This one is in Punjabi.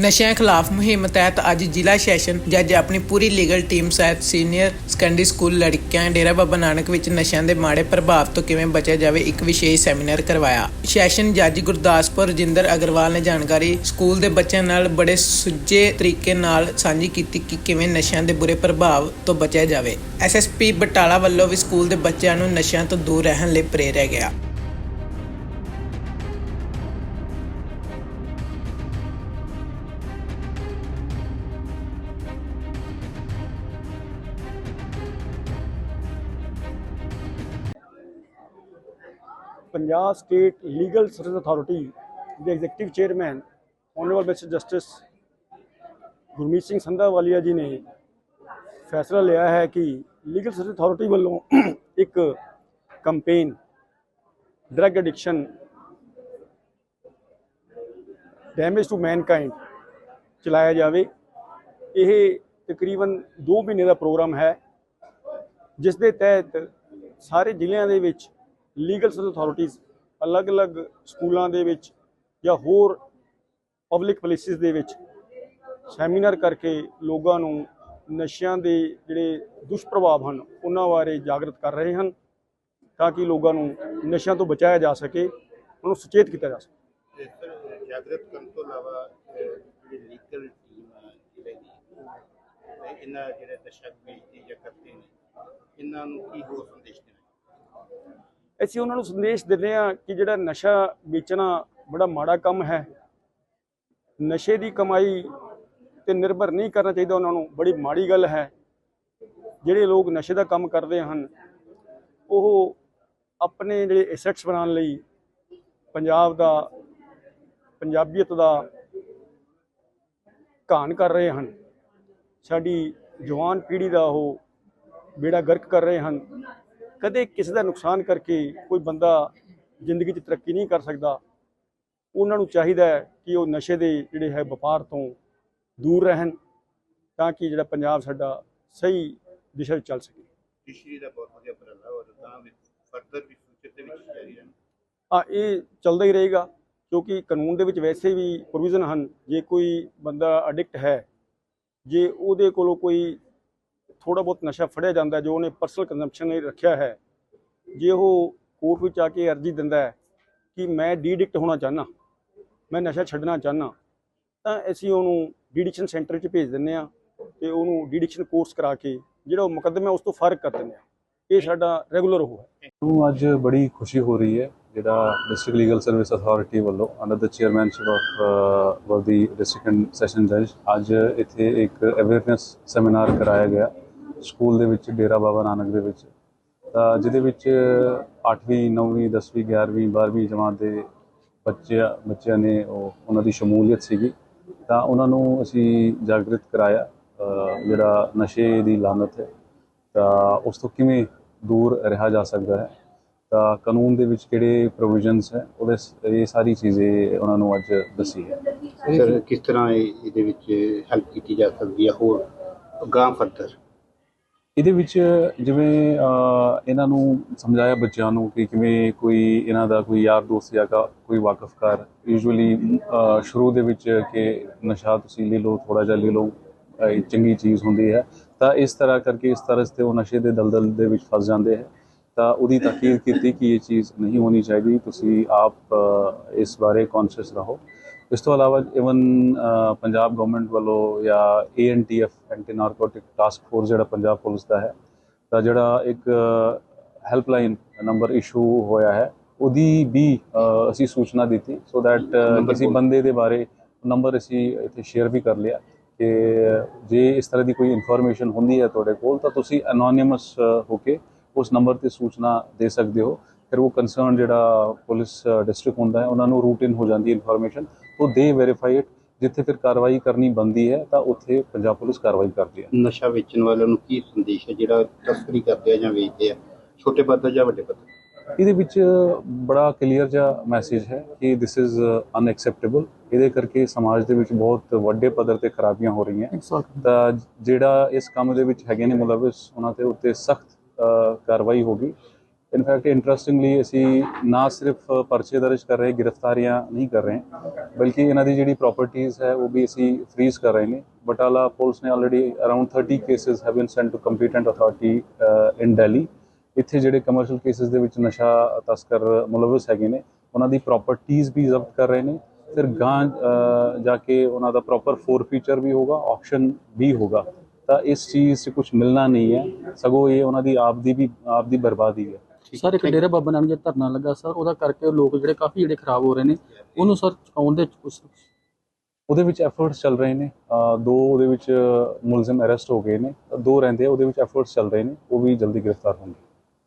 ਨਸ਼ਿਆਂ ਖਿਲਾਫ ਮੁਹਿੰਮ ਤਹਿਤ ਅੱਜ ਜ਼ਿਲ੍ਹਾ ਸੈਸ਼ਨ ਜੱਜ ਆਪਣੀ ਪੂਰੀ ਲੀਗਲ ਟੀਮ ਸਹਿਤ ਸੀਨੀਅਰ ਸੈਕੰਡਰੀ ਸਕੂਲ ਲੜਕੀਆਂ ਡੇਰਾ ਬਾਬਾ ਨਾਨਕ ਵਿੱਚ ਨਸ਼ਿਆਂ ਦੇ ਮਾੜੇ ਪ੍ਰਭਾਵ ਤੋਂ ਕਿਵੇਂ ਬਚਿਆ ਜਾਵੇ, ਇੱਕ ਵਿਸ਼ੇਸ਼ ਸੈਮੀਨਾਰ ਕਰਵਾਇਆ। ਸੈਸ਼ਨ ਜੱਜ ਗੁਰਦਾਸਪੁਰ ਰਜਿੰਦਰ ਅਗਰਵਾਲ ਨੇ ਜਾਣਕਾਰੀ ਸਕੂਲ ਦੇ ਬੱਚਿਆਂ ਨਾਲ ਬੜੇ ਸੁੱਜੇ ਤਰੀਕੇ ਨਾਲ ਸਾਂਝੀ ਕੀਤੀ ਕਿ ਕਿਵੇਂ ਨਸ਼ਿਆਂ ਦੇ ਬੁਰੇ ਪ੍ਰਭਾਵ ਤੋਂ ਬਚਿਆ ਜਾਵੇ। ਐਸਐਸਪੀ ਬਟਾਲਾ ਵੱਲੋਂ ਵੀ ਸਕੂਲ ਦੇ ਬੱਚਿਆਂ ਨੂੰ ਨਸ਼ਿਆਂ ਤੋਂ ਦੂਰ ਰਹਿਣ ਲਈ ਪ੍ਰੇਰਿਆ ਗਿਆ। Punjab state legal service authority ਦੇ executive chairman honourable mister justice Gurmeet Singh Sandhawalia ji ਨੇ ਫੈਸਲਾ ਲਿਆ ਹੈ ਕਿ ਲੀਗਲ ਸਰਵਿਸ ਅਥਾਰਟੀ ਵੱਲੋਂ ਇੱਕ campaign drug addiction damage to mankind ਚਲਾਇਆ ਜਾਵੇ। ਇਹ ਤਕਰੀਬਨ 2 ਮਹੀਨੇ ਦਾ ਪ੍ਰੋਗਰਾਮ ਹੈ, ਜਿਸ ਦੇ ਤਹਿਤ ਸਾਰੇ ਜ਼ਿਲ੍ਹਿਆਂ ਦੇ ਵਿੱਚ ਲੀਗਲ ਸਰਵਿਸ ਅਥਾਰਟੀਜ਼ ਅਲੱਗ-ਅਲੱਗ ਸਕੂਲਾਂ ਦੇ ਵਿੱਚ ਜਾਂ ਹੋਰ ਪਬਲਿਕ ਪਲੇਸਿਸ ਦੇ ਵਿੱਚ ਸੈਮੀਨਾਰ ਕਰਕੇ ਲੋਕਾਂ ਨੂੰ ਨਸ਼ਿਆਂ ਦੇ ਜਿਹੜੇ ਦੁਸ਼ਪ੍ਰਭਾਵ ਹਨ, ਉਹਨਾਂ ਬਾਰੇ ਜਾਗਰਤ ਕਰ ਰਹੇ ਹਨ ਤਾਂ ਕਿ ਲੋਕਾਂ ਨੂੰ ਨਸ਼ਿਆਂ ਤੋਂ ਬਚਾਇਆ ਜਾ ਸਕੇ, ਉਹਨੂੰ ਸੁਚੇਤ ਕੀਤਾ ਜਾ ਸਕੇ। ਜਾਗਰਤ ਕਰਨ ਤੋਂ ਇਲਾਵਾ ਜਿਹੜੀ ਲੀਗਲ ਟੀਮ ਹੈ ਜ਼ਿਲ੍ਹੇ ਦੀ ਇਹਨਾਂ ਜਿਹੜੇ ਨਸ਼ਾ ਵੇਚਦੇ ਜਾਂ ਕਰਦੇ ਨੇ, ਇਹਨਾਂ ਨੂੰ ਕੀ ਹੋਰ ਸੰਦੇਸ਼ ਅਸੀਂ ਉਹਨਾਂ ਨੂੰ ਸੰਦੇਸ਼ ਦਿੰਦੇ ਹਾਂ ਕਿ ਜਿਹੜਾ ਨਸ਼ਾ ਵੇਚਣਾ ਬੜਾ ਮਾੜਾ ਕੰਮ ਹੈ। ਨਸ਼ੇ ਦੀ ਕਮਾਈ ਤੇ ਨਿਰਭਰ ਨਹੀਂ ਕਰਨਾ ਚਾਹੀਦਾ ਉਹਨਾਂ ਨੂੰ, ਬੜੀ ਮਾੜੀ ਗੱਲ ਹੈ। ਜਿਹੜੇ ਲੋਕ ਨਸ਼ੇ ਦਾ ਕੰਮ ਕਰਦੇ ਹਨ, ਉਹ ਆਪਣੇ ਜਿਹੜੇ ਐਸੈਟਸ ਬਣਾਉਣ ਲਈ ਪੰਜਾਬ ਦਾ, ਪੰਜਾਬੀਅਤ ਦਾ ਘਾਣ ਕਰ ਰਹੇ ਹਨ। ਸਾਡੀ ਜਵਾਨ ਪੀੜ੍ਹੀ ਦਾ ਉਹ ਬੇੜਾ ਗਰਕ ਕਰ ਰਹੇ ਹਨ। ਕਦੇ ਕਿਸੇ ਦਾ ਨੁਕਸਾਨ ਕਰਕੇ ਕੋਈ ਬੰਦਾ ਜ਼ਿੰਦਗੀ 'ਚ ਤਰੱਕੀ ਨਹੀਂ ਕਰ ਸਕਦਾ ਉਹਨਾਂ ਨੂੰ ਚਾਹੀਦਾ ਹੈ ਕਿ ਉਹ ਨਸ਼ੇ ਦੇ ਜਿਹੜੇ ਹੈ ਵਪਾਰ ਤੋਂ ਦੂਰ ਰਹਿਣ ਤਾਂ ਕਿ ਜਿਹੜਾ ਪੰਜਾਬ ਸਾਡਾ ਸਹੀ ਦਿਸ਼ਾ ਵਿੱਚ ਚੱਲ ਸਕੇ। ਦਾ ਬਹੁਤ ਵਧੀਆ ਉਪਰਾਲਾ ਔਰ ਤਾਂ ਵੀ ਫਰਦਰ ਵੀ ਫਿਊਚਰ ਦੇ ਵਿੱਚ ਜਾਰੀ ਰਹਿਣਾ। ਆ ਇਹ ਚੱਲਦਾ ਹੀ ਰਹੇਗਾ ਕਿਉਂਕਿ ਕਾਨੂੰਨ ਦੇ ਵਿੱਚ ਵੈਸੇ ਵੀ ਪ੍ਰੋਵੀਜ਼ਨ ਹਨ। ਜੇ ਕੋਈ ਬੰਦਾ ਐਡਿਕਟ ਹੈ ਜੇ ਉਹਦੇ ਕੋਲੋਂ ਕੋਈ ਥੋੜਾ ਬਹੁਤ ਨਸ਼ਾ ਫੜਿਆ ਜਾਂਦਾ ਜੋ ਉਹਨੇ ਪਰਸਨਲ ਕੰਜ਼ੰਪਸ਼ਨ ਲਈ ਰੱਖਿਆ ਹੈ। ਜੇ ਉਹ ਕੋਰਟ ਵਿੱਚ ਆ ਕੇ ਅਰਜ਼ੀ ਦਿੰਦਾ ਹੈ ਕਿ ਮੈਂ ਡੀਡਿਕਟ ਹੋਣਾ ਚਾਹਨਾ ਮੈਂ ਨਸ਼ਾ ਛੱਡਣਾ ਚਾਹਨਾ ਤਾਂ ਅਸੀਂ ਉਹਨੂੰ ਡੀਡਿਕਸ਼ਨ ਸੈਂਟਰ 'ਚ ਭੇਜ ਦਿੰਦੇ ਆ ਤੇ ਉਹਨੂੰ ਡੀਡਿਕਸ਼ਨ ਕੋਰਸ ਕਰਾ ਕੇ ਜਿਹੜਾ ਉਹ ਮੁਕੱਦਮਾ ਉਸ ਤੋਂ ਫ਼ਰਕ ਕਰ ਦਿੰਦੇ ਆ ਇਹ ਸਾਡਾ ਰੈਗੂਲਰ ਉਹ ਹੈ। ਨੂੰ ਅੱਜ ਬੜੀ ਖੁਸ਼ੀ ਹੋ ਰਹੀ ਹੈ, ਜਿਹੜਾ ਡਿਸਟ੍ਰਿਕਟ ਲੀਗਲ ਸਰਵਿਸ ਅਥਾਰਟੀ ਵੱਲੋਂ under the chairmanship of worthy district session ਜੱਜ ਅੱਜ ਇੱਥੇ ਇੱਕ ਅਵੇਅਰਨੈਸ ਸੈਮੀਨਾਰ ਕਰਾਇਆ ਗਿਆ। ਸਕੂਲ ਦੇ ਵਿੱਚ ਡੇਰਾ ਬਾਬਾ ਨਾਨਕ ਦੇ ਵਿੱਚ। ਤਾਂ ਜਿਹਦੇ ਵਿੱਚ 8ਵੀਂ 9ਵੀਂ 10ਵੀਂ 11ਵੀਂ 12ਵੀਂ ਜਮਾਤ ਦੇ ਬੱਚਿਆਂ ਬੱਚਿਆਂ ਨੇ ਉਹ ਉਹਨਾਂ ਦੀ ਸ਼ਮੂਲੀਅਤ ਸੀਗੀ। ਤਾਂ ਉਹਨਾਂ ਨੂੰ ਅਸੀਂ ਜਾਗਰਿਤ ਕਰਾਇਆ ਜਿਹੜਾ ਨਸ਼ੇ ਦੀ ਲਾਨਤ ਹੈ। ਤਾਂ ਉਸ ਤੋਂ ਕਿਵੇਂ ਦੂਰ ਰਿਹਾ ਜਾ ਸਕਦਾ ਹੈ? ਤਾਂ ਕਾਨੂੰਨ ਦੇ ਵਿੱਚ ਕਿਹੜੇ ਪ੍ਰੋਵੀਜ਼ਨਸ ਹੈ? ਉਹਦੇ ਸ- ਇਹ ਸਾਰੀ ਚੀਜ਼ੇ ਉਹਨਾਂ ਨੂੰ ਅੱਜ ਦੱਸੀ ਹੈ। ਸਰ, ਕਿਸ ਤਰ੍ਹਾਂ ਇਹ- ਇਹਦੇ ਵਿੱਚ ਹੈਲਪ ਕੀਤੀ ਜਾ ਸਕਦੀ ਹੈ? ਹੋਰ ਗਾਂ ਫਰਦਰ ਇਹਦੇ ਵਿੱਚ ਜਿਵੇਂ ਇਹਨਾਂ ਨੂੰ ਸਮਝਾਇਆ ਬੱਚਿਆਂ ਨੂੰ ਕਿ ਕਿਵੇਂ ਕੋਈ ਇਹਨਾਂ ਦਾ ਕੋਈ ਯਾਰ ਦੋਸਤ ਜਾਂ ਕਾ- ਕੋਈ ਵਾਕਫਕਾਰ ਯੂਜੂਅਲੀ ਸ਼ੁਰੂ ਦੇ ਵਿੱਚ ਕਿ ਨਸ਼ਾ ਤੁਸੀਂ ਲੈ ਲਓ ਥੋੜਾ ਜਿਹਾ ਲੈ ਲਓ, ਇਹ ਚੰਗੀ ਚੀਜ਼ ਹੁੰਦੀ ਹੈ। ਤਾਂ ਇਸ ਤਰ੍ਹਾਂ ਕਰਕੇ ਇਸ ਤਰ੍ਹਾਂ ਤੇ ਉਹ ਨਸ਼ੇ ਦੇ ਦਲਦਲ ਦੇ ਵਿੱਚ ਫਸ ਜਾਂਦੇ ਹੈ। ਤਾਂ ਉਹਦੀ ਤਾਕੀਦ ਕੀਤੀ ਕਿ ਇਹ ਚੀਜ਼ ਨਹੀਂ ਹੋਣੀ ਚਾਹੀਦੀ। ਤੁਸੀਂ ਆਪ ਇਸ ਬਾਰੇ ਕੌਨਸ਼ੀਅਸ ਰਹੋ। ਇਸ ਤੋਂ ਇਲਾਵਾ ਇਵਨ ਪੰਜਾਬ ਗਵਰਨਮੈਂਟ ਵੱਲੋਂ ਜਾਂ ANTF anti narcotic task force ਜਿਹੜਾ ਪੰਜਾਬ ਪੁਲਿਸ ਦਾ ਹੈ ਤਾਂ ਜਿਹੜਾ ਇੱਕ ਹੈਲਪਲਾਈਨ ਨੰਬਰ ਇਸ਼ੂ ਹੋਇਆ ਹੈ ਉਹਦੀ ਵੀ ਅਸੀਂ ਸੂਚਨਾ ਦਿੱਤੀ ਸੋ ਦੈਟ ਕਿਸੇ। ਬੰਦੇ ਦੇ ਬਾਰੇ ਨੰਬਰ ਅਸੀਂ ਇੱਥੇ ਸ਼ੇਅਰ ਵੀ ਕਰ ਲਿਆ ਕਿ ਜੇ ਇਸ ਤਰ੍ਹਾਂ ਦੀ ਕੋਈ ਇਨਫੋਰਮੇਸ਼ਨ ਹੁੰਦੀ ਹੈ ਤੁਹਾਡੇ ਕੋਲ ਤਾਂ ਤੁਸੀਂ ਐਨੋਨਿਮਸ ਹੋ ਕੇ ਉਸ ਨੰਬਰ ਤੇ ਸੂਚਨਾ ਦੇ ਸਕਦੇ ਹੋ ਫਿਰ ਉਹ ਕੰਸਰਨ ਜਿਹੜਾ ਪੁਲਿਸ ਡਿਸਟ੍ਰਿਕਟ ਹੁੰਦਾ ਹੈ ਉਹਨਾਂ ਨੂੰ ਰੂਟਿਨ ਹੋ ਜਾਂਦੀ ਹੈ ਇਨਫੋਰਮੇਸ਼ਨ ਉਹ ਦੇ ਵੈਰੀਫਾਈ ਇਟ ਜਿੱਥੇ ਫਿਰ ਕਾਰਵਾਈ ਕਰਨੀ ਬੰਦੀ ਹੈ ਤਾਂ ਉੱਥੇ ਪੰਜਾਬ ਪੁਲਿਸ ਕਾਰਵਾਈ ਕਰਦੀ ਹੈ। ਨਸ਼ਾ ਵੇਚਣ ਵਾਲਿਆਂ ਨੂੰ ਕੀ ਸੰਦੇਸ਼ ਹੈ? ਜਿਹੜਾ ਤਸਕਰੀ ਕਰਦੇ ਆ ਜਾਂ ਵੇਚਦੇ ਆ? ਛੋਟੇ ਪੱਧਰ ਜਾਂ ਵੱਡੇ ਪੱਧਰ? ਇਹਦੇ ਵਿੱਚ ਬੜਾ ਕਲੀਅਰ ਜਿਹਾ ਮੈਸੇਜ ਹੈ ਕਿ ਥਿਸ ਇਜ਼ ਅਨਐਕਸੈਪਟੇਬਲ ਇਹਦੇ ਕਰਕੇ ਸਮਾਜ ਦੇ ਵਿੱਚ ਬਹੁਤ ਵੱਡੇ ਪੱਧਰ ਤੇ ਖਰਾਬੀਆਂ ਹੋ ਰਹੀਆਂ। ਤਾਂ ਜਿਹੜਾ ਇਸ ਕੰਮ ਦੇ ਵਿੱਚ ਹੈਗੇ ਨੇ ਮੁਲਵਿਸ ਉਹਨਾਂ ਤੇ ਉੱਤੇ ਸਖਤ ਕਾਰਵਾਈ ਹੋਗੀ ਇਨਫੈਕਟ ਇੰਟਰਸਟਿੰਗਲੀ ਅਸੀਂ ਨਾ ਸਿਰਫ ਪਰਚੇ ਦਰਜ ਕਰ ਰਹੇ, ਗ੍ਰਿਫਤਾਰੀਆਂ ਨਹੀਂ ਕਰ ਰਹੇ, ਬਲਕਿ ਇਹਨਾਂ ਦੀ ਜਿਹੜੀ ਪ੍ਰਾਪਰਟੀਆਂ ਹੈ, ਉਹ ਵੀ ਅਸੀਂ ਫ੍ਰੀਜ਼ ਕਰ ਰਹੇ ਨੇ। ਬਟਾਲਾ ਪੁਲਿਸ ਨੇ already around 30 cases have been sent to competent authority in Delhi ਇੱਥੇ ਜਿਹੜੇ ਕਮਰਸ਼ੀਅਲ ਕੇਸਸ ਦੇ ਵਿੱਚ ਨਸ਼ਾ ਤਸਕਰ ਮੁਲਵਸ ਹੈਗੇ ਨੇ, ਉਹਨਾਂ ਦੀ ਪ੍ਰਾਪਰਟੀਆਂ ਵੀ ਜ਼ਬਤ ਕਰ ਰਹੇ ਨੇ। ਫਿਰ ਗਾਂ ਜਾ ਕੇ ਉਹਨਾਂ ਦਾ ਪ੍ਰੋਪਰ ਫੋਰ ਫੀਚਰ ਵੀ ਹੋਗਾ ਆਕਸ਼ਨ ਵੀ ਹੋਗਾ ਤਾਂ ਇਸ ਚੀਜ਼ 'ਚ ਕੁਝ ਮਿਲਣਾ ਨਹੀਂ ਹੈ। ਸਗੋਂ ਇਹ ਉਹਨਾਂ ਦੀ ਆਪ ਦੀ ਵੀ, ਆਪ ਦੀ ਬਰਬਾਦੀ ਹੈ। ਸਰ ਇੱਕ ਡੇਰਾ ਬਾਬਾ ਨਾਨਕ ਜੀ ਦਾ ਧਰਨਾ ਲੱਗਾ ਸਰ ਉਹਦਾ ਕਰਕੇ ਲੋਕ ਜਿਹੜੇ ਕਾਫੀ ਜਿਹੜੇ ਖਰਾਬ ਹੋ ਰਹੇ ਨੇ ਉਹਨੂੰ ਸਰ ਚੁਕਾਉਣ ਦੇ ਉਹਦੇ ਵਿੱਚ ਐਫਰਟਸ ਚੱਲ ਰਹੇ ਨੇ। ਦੋ ਉਹਦੇ ਵਿੱਚ ਮੁਲਜ਼ਮ ਅਰੈਸਟ ਹੋ ਗਏ ਨੇ। ਦੋ ਰਹਿੰਦੇ ਆ ਉਹਦੇ ਵਿੱਚ ਐਫਰਟਸ ਚੱਲ ਰਹੇ ਨੇ। ਉਹ ਵੀ ਜਲਦੀ ਗ੍ਰਿਫਤਾਰ ਹੋਣਗੇ।